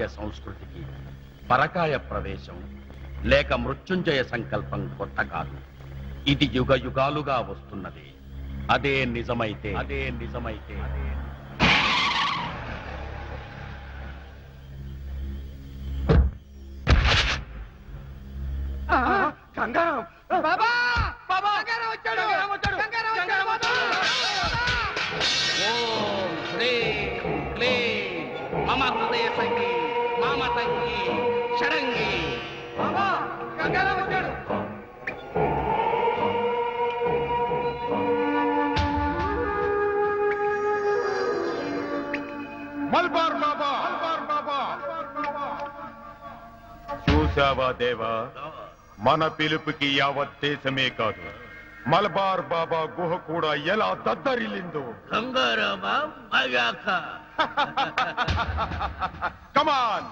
భారతీయ సంస్కృతికి పరకాయ ప్రవేశం లేక మృత్యుంజయ సంకల్పం కొత్త కాదు. ఇది యుగ యుగాలుగా వస్తున్నది. అదే నిజమైతే. అదే నిజమైతే. బాబా బాబా వచ్చాడు ఓం క్లీం మమ హృదయ సంగి. చూసావా దేవా మన పిలుపుకి యావత్ దేశమే కాదు. మలబార్ బాబా గుహ కూడా ఎలా దద్దరిల్లిందో. కమాన్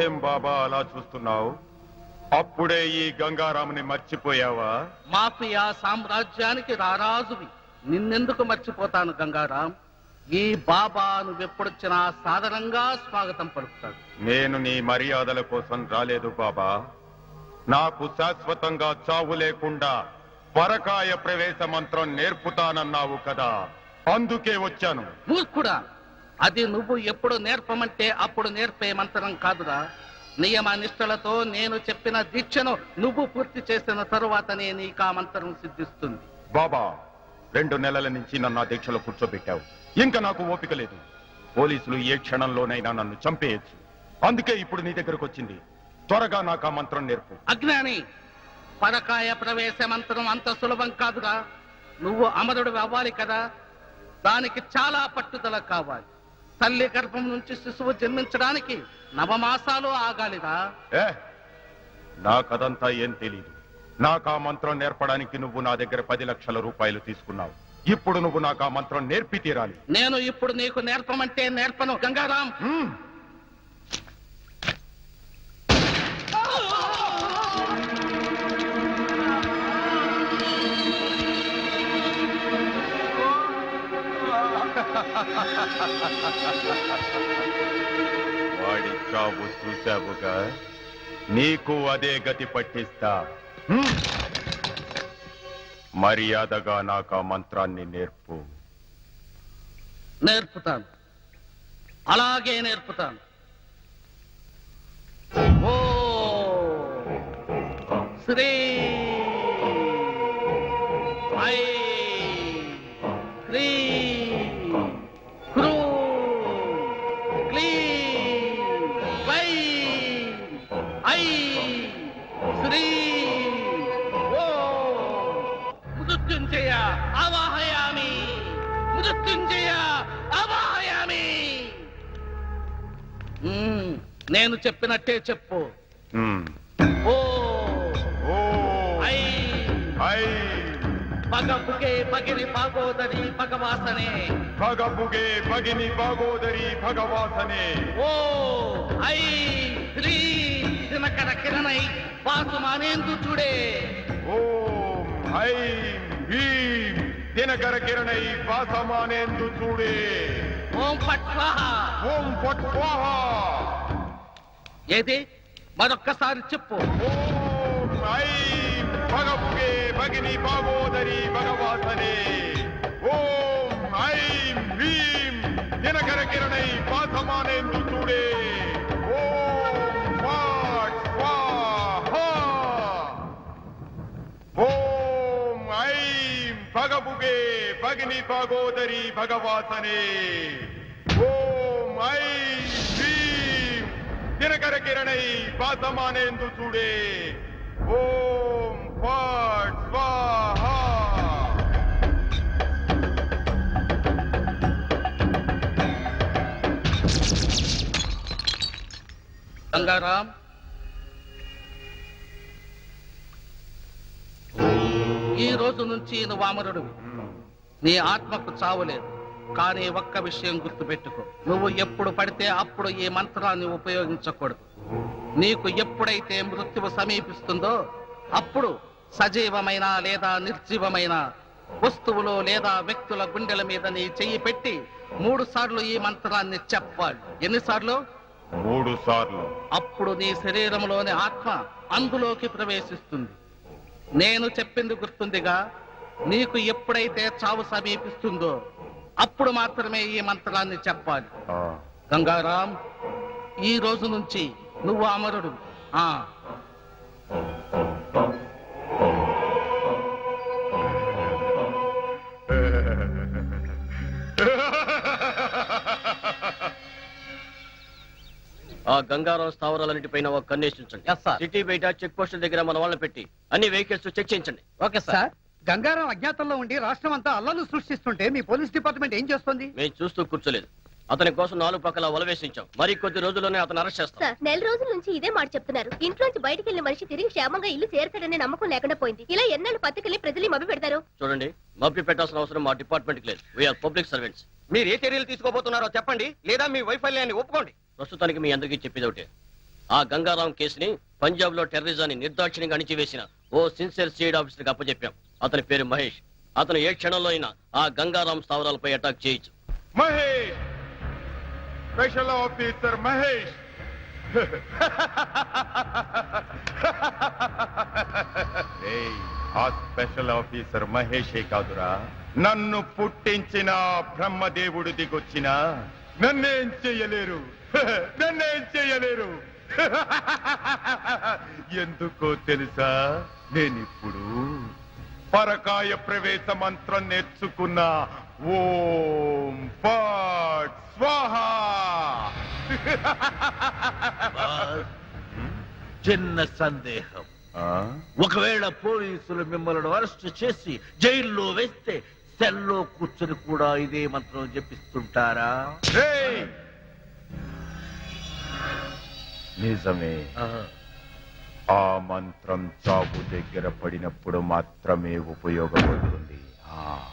ఏం బాబా అలా చూస్తున్నావు? అప్పుడే ఈ గంగారాముని మర్చిపోయావా? మాఫియా సామ్రాజ్యానికి రారాజువి. నిన్నెందుకు మర్చిపోతాను గంగారాం? ఈ బాబా నువ్వెప్పుడొచ్చినా సాధారణంగా స్వాగతం పలుకుతాడు. నేను నీ మర్యాదల కోసం రాలేదు బాబా. నాకు శాశ్వతంగా చావు లేకుండా పరకాయ ప్రవేశ మంత్రం నేర్పుతానన్నావు కదా. అందుకే వచ్చాను. మూర్ఖుడా అది నువ్వు ఎప్పుడు నేర్పమంటే అప్పుడు నేర్పే మంత్రం కాదురా. నియమ నిష్టలతో నేను చెప్పిన దీక్షను నువ్వు పూర్తి చేసిన తరువాతనే నీకు ఆ మంత్రం సిద్ధిస్తుంది. బాబా రెండు నెలల నుంచి నన్ను ఆ దీక్షలో కూర్చోబెట్టావు. ఇంకా నాకు ఓపిక లేదు. పోలీసులు ఏ క్షణంలోనైనా నన్ను చంపేయచ్చు. అందుకే ఇప్పుడు నీ దగ్గరకు వచ్చింది. త్వరగా నాకు ఆ మంత్రం నేర్పు. అజ్ఞాని పరకాయ ప్రవేశ మంత్రం అంత సులభం కాదురా. నువ్వు అమరుడు అవ్వాలి కదా. దానికి చాలా పట్టుదల కావాలి. తల్లి గర్భం నుంచి శిశువు జన్మించడానికి నవమాసాలు ఆగాలిరా. ఏ నాకదంతా ఏం తెలీదు. నాకు ఆ మంత్రం నేర్పడానికి నువ్వు నా దగ్గర పది లక్షల రూపాయలు తీసుకున్నావు ఇప్పుడు నువ్వు నాకు ఆ మంత్రం నేర్పి తీరాలి నేను ఇప్పుడు నీకు నేర్పమంటే నేర్పను గంగారాం హ్మ్. వాడి చావు చూశావుగా నీకు అదే గతి పట్టిస్తా. మర్యాదగా నాకు ఆ మంత్రాన్ని నేర్పు. నేర్పుతాను. అలాగే నేర్పుతాను. ఓ శ్రీ ఐ నేను చెప్పినట్టే చెప్పు. ఓ. ఓ. ఐ. ఐ. పగపుకే పగిరి పాగోదరి పగవాసనే భగపుగే భగిని భాగోదరి భగవాసనే. ఓ. ఐ. శ్రీ దినకర కిరణై వాసుమానేందు చూడే. ఓం ఐం భీం దినకర కిరణై వాసమానేందు చూడే ఓం పట్ స్వాహ ఓం ఫట్ స్వాహ ఏది? మరొక్కసారి చెప్పు. ఓం ఐం భగపుగే భగిని భాగోదరి భగవాసనే. ఓం ఐం భీం దినకర కిరణై వాసమానేందు చూడే. ఓం ఐం భగబుగే భగిని భాగోదరి భగవాసనే. ఓం ఐ శ్రీం దినకర కిరణై పాసమానేందు చూడే. ఓం ఫట్ స్వాహా. గంగారాం ఈ రోజు నుంచి నువ్వు అమరుడివి నీ ఆత్మకు చావులేదు కానీ ఒక్క విషయం గుర్తుపెట్టుకో. నువ్వు ఎప్పుడు పడితే అప్పుడు ఈ మంత్రాన్ని ఉపయోగించకూడదు. నీకు ఎప్పుడైతే మృత్యువు సమీపిస్తుందో అప్పుడు సజీవమైన లేదా నిర్జీవమైన వస్తువులో లేదా వ్యక్తుల గుండెల మీద నీ చెయ్యి పెట్టి మూడు సార్లు ఈ మంత్రాన్ని చెప్పాలి. ఎన్నిసార్లు మూడు సార్లు. అప్పుడు నీ శరీరంలోని ఆత్మ అందులోకి ప్రవేశిస్తుంది. నేను చెప్పింది గుర్తుందిగా నీకు ఎప్పుడైతే చావు సమీపిస్తుందో అప్పుడు మాత్రమే ఈ మంత్రాన్ని చెప్పాలి. ఆ, గంగారాం ఈ రోజు నుంచి నువ్వు అమరుడు. ఆ. ఆ గంగారాం స్థావరాలన్నిటిపైన ఒక కన్నేసించండి. Sir. సిటీ బయట చెక్ పోస్టుల దగ్గర మన వాళ్ళని పెట్టి. అన్ని వెహికల్స్ చెక్ చేయించండి ఓకే సార్. గంగారాం అజ్ఞాతంలో ఉండి రాష్ట్రం అంతా అల్లలు సృష్టిస్తుంటే మీ పోలీస్ డిపార్ట్మెంట్ ఏం చేస్తుంది? మేము చూస్తూ కూర్చోలేదు. అతని కోసం నాలుగు పక్కల వలవేసించాం. మరి కొద్ది రోజుల్లోనే అతను అరెస్ట్ చేస్తాం. సార్ నెల రోజుల నుంచి ఇదే మాట చెప్తున్నారు. ఇంట్లోంచి బయటికి వెళ్ళిన మనిషి తిరిగి క్షేమంగా ఇల్లు చేరతాడనే నమ్మకం లేకుండా పోయింది. ఇలా ఎన్నాళ్ళు పత్రికల్ని ప్రజలు మభ్య పెడతారు? చూడండి మభ్య పెట్టాల్సిన అవసరం మా డిపార్ట్మెంట్ లేదు. వీఆర్ పబ్లిక్ సర్వెంట్స్ మీరు ఏ చర్యలు తీసుకోబోతున్నారో చెప్పండి లేదా మీ వైఫల్యాన్ని ఒప్పుకోండి. ప్రస్తుతానికి మీ అందరికీ చెప్పేది ఒకటే. ఆ గంగారాం కేసుని పంజాబ్లో టెర్రరిజాన్ని నిర్దాక్షిణ్యంగా అణిచివేసిన ఓ సిన్సియర్ సీడ్ ఆఫీసర్కి అప్పచెప్పాం అతని పేరు మహేష్. అతను ఏ క్షణంలో అయినా ఆ గంగారాం స్థావరాలపై అటాక్ చేయొచ్చు. మహేష్! Special officer Mahesh! ఆ స్పెషల్ ఆఫీసర్ మహేషే కాదురా. నన్ను పుట్టించిన బ్రహ్మదేవుడు దిగొచ్చిన. నన్నేం చెయ్యలేరు. నన్నేం చెయ్యలేరు. ఎందుకో తెలుసా? నేనిప్పుడు పరకాయ ప్రవేశ మంత్రం నేర్చుకున్న. ఓం ఫట్ స్వాహ! చిన్న సందేహం. ఆ? ఒకవేళ పోలీసులు మిమ్మల్ని అరెస్ట్ చేసి జైల్లో వేస్తే సెల్లో కూర్చొని కూడా ఇదే మంత్రం జపిస్తుంటారా ఏయ్! నిజమే. ఆ మంత్రం చావు దగ్గర పడినప్పుడు మాత్రమే ఉపయోగపడుతుంది. ఆ.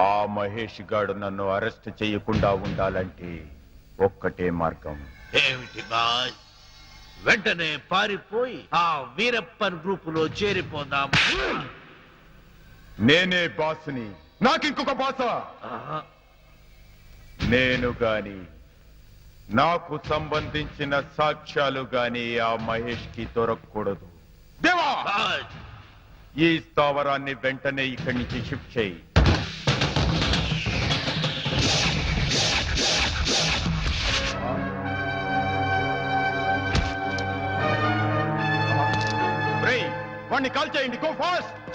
ఆ మహేష్ గాడు నన్ను అరెస్ట్ చేయకుండా ఉండాలంటే ఒక్కటే మార్గం. ఏమిటి బాస్? వెంటనే పారిపోయి ఆ వీరప్పన్ గ్రూపులో చేరిపోదాం. నేనే బాసుని. నాకింకొక బాస. ఆహా. నేను గాని నాకు సంబంధించిన సాక్ష్యాలు గాని ఆ మహేష్కి దొరకకూడదు. దేవా! ఈ స్థావరాన్ని వెంటనే ఇక్కడి నుంచి షిఫ్ట్ చేయి. వాణ్ణి కాల్ చేయండి. గో ఫాస్ట్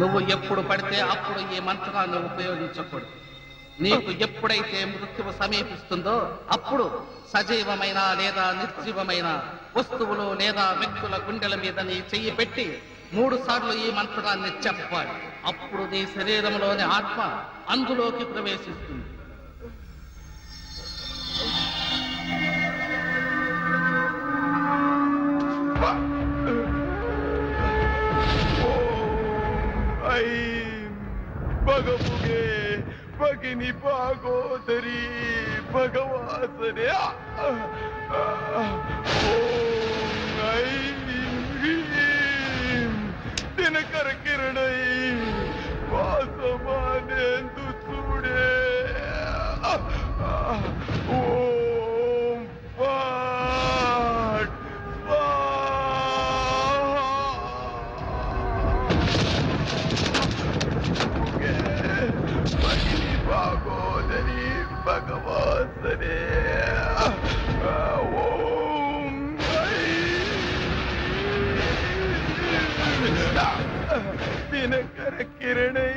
నువ్వు ఎప్పుడు పడితే అప్పుడు ఈ మంత్రాన్ని ఉపయోగించకూడదు. నీకు ఎప్పుడైతే మృత్యువు సమీపిస్తుందో అప్పుడు సజీవమైన లేదా నిర్జీవమైన వస్తువులు లేదా వ్యక్తుల గుండెల మీద నీ చెయ్యి పెట్టి మూడు సార్లు ఈ మంత్రాన్ని చెప్పాలి. అప్పుడు నీ శరీరంలోని ఆత్మ అందులోకి ప్రవేశిస్తుంది. भगिनी भागोदरी भगवासन्या ಭಾಗೋದರಿ ಭಗವಾಸನೆ ಓಂ ದಿನಕರ ಕಿರಣೈ